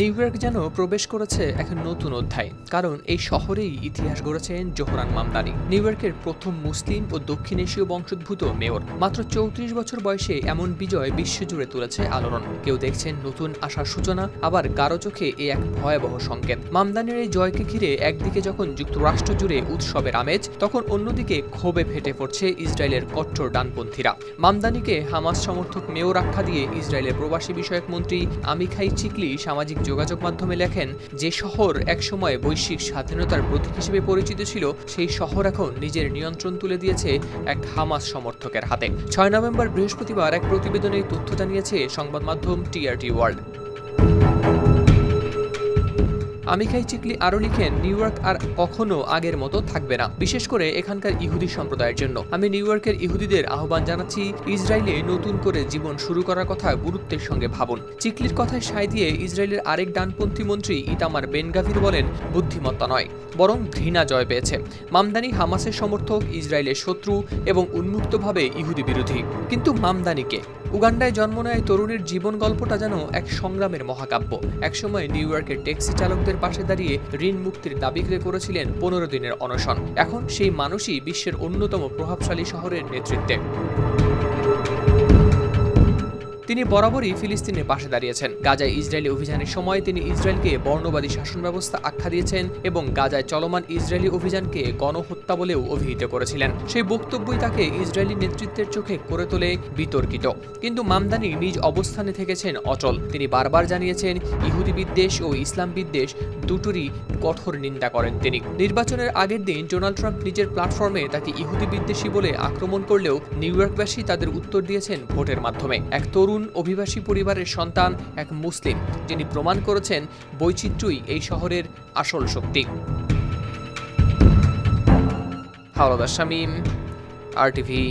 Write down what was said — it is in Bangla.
নিউ ইয়র্ক যেন প্রবেশ করেছে এক নতুন অধ্যায়, কারণ এই শহরেই ইতিহাস গড়েছেন জোহরান মামদানি। নিউ ইয়র্কের প্রথম মুসলিম ও দক্ষিণ এশীয় বংশোদ্ভূত মেয়র। মাত্র চৌত্রিশ বছর বয়সে এমন বিজয় বিশ্বজুড়ে তুলেছে আলোড়ন। কেউ দেখছেন নতুন আশার সূচনা, আবার কারও চোখে এ এক ভয়াবহ সংকেত। মামদানির এই জয়কে ঘিরে একদিকে যখন যুক্তরাষ্ট্র জুড়ে উৎসবের আমেজ, তখন অন্যদিকে ক্ষোভে ফেটে পড়ছে ইসরায়েলের কট্টর ডানপন্থীরা। মামদানিকে হামাস সমর্থক মেয়র আখ্যা দিয়ে ইসরায়েলের প্রবাসী বিষয়ক মন্ত্রী আমিখাই চিকলি সামাজিক যোগাযোগ মাধ্যমে লেখেন, যে শহর একসময় বৈশ্বিক স্বাধীনতার প্রতীক হিসেবে পরিচিত ছিল, সেই শহর এখন নিজের নিয়ন্ত্রণ তুলে দিয়েছে এক হামাস সমর্থকের হাতে। ছয় নভেম্বর বৃহস্পতিবার এক প্রতিবেদনে তথ্য জানিয়েছে সংবাদ মাধ্যম টিআরটি ওয়ার্ল্ড। আমিখাই চিকলি আরও লিখেন, নিউ ইয়র্ক আর কখনো আগের মতো থাকবে না। বিশেষ করে এখানকার ইহুদি সম্প্রদায়ের জন্য। আমি নিউ ইয়র্কের ইহুদিদের আহ্বান জানাচ্ছি, ইসরায়েলে নতুন করে জীবন শুরু করার কথা গুরুত্বের সঙ্গে ভাবুন। চিকলির কথায় সায় দিয়ে ইসরায়েলের আরেক ডানপন্থী মন্ত্রী ইতামার বেনগাভির বলেন, বুদ্ধিমত্তা নয়, বরং ঘৃণা জয় পেয়েছে। মামদানি হামাসের সমর্থক ইসরায়েলের শত্রু এবং উন্মুক্তভাবে ইহুদি বিরোধী। কিন্তু মামদানিকে উগান্ডায় জন্ম নেয় তরুণের জীবন গল্পটা যেন এক সংগ্রামের মহাকাব্য। একসময় নিউ ইয়র্কের ট্যাক্সি চালকদের পাশে দাঁড়িয়ে ঋণ মুক্তির দাবি করে করেছিলেন পনেরো দিনের অনশন। এখন সেই মানুষই বিশ্বের অন্যতম প্রভাবশালী শহরের নেতৃত্বে। তিনি বরাবরই ফিলিস্তিনের পাশে দাঁড়িয়েছেন। গাজায় ইসরায়েলি অভিযানের সময় তিনি ইসরায়েলকে বর্ণবাদী শাসন ব্যবস্থা আখ্যা দিয়েছেন এবং গাজায় চলমান ইসরায়েলি অভিযানকে গণহত্যা বলেও অভিহিত করেছিলেন। সেই বক্তব্যই তাকে ইসরায়েলি নেতৃত্বের চোখে করে তোলে বিতর্কিত। কিন্তু মামদানি নিজ অবস্থানে থেকেছেন অচল। তিনি বারবার জানিয়েছেন, ইহুদি বিদ্বেষ ও ইসলাম বিদ্বেষ দুটোরই কঠোর নিন্দা করেন তিনি। নির্বাচনের আগের দিন ডোনাল্ড ট্রাম্প নিজের প্ল্যাটফর্মে তাকে ইহুদি বিদ্বেষী বলে আক্রমণ করলেও নিউ ইয়র্কবাসী তাদের উত্তর দিয়েছেন ভোটের মাধ্যমে। এক তরুণ অভিবাসী পরিবারের সন্তান এক মুসলিম, যিনি প্রমাণ করেছেন বৈচিত্র্যই এই শহরের আসল শক্তি। Howlader Shamim R TV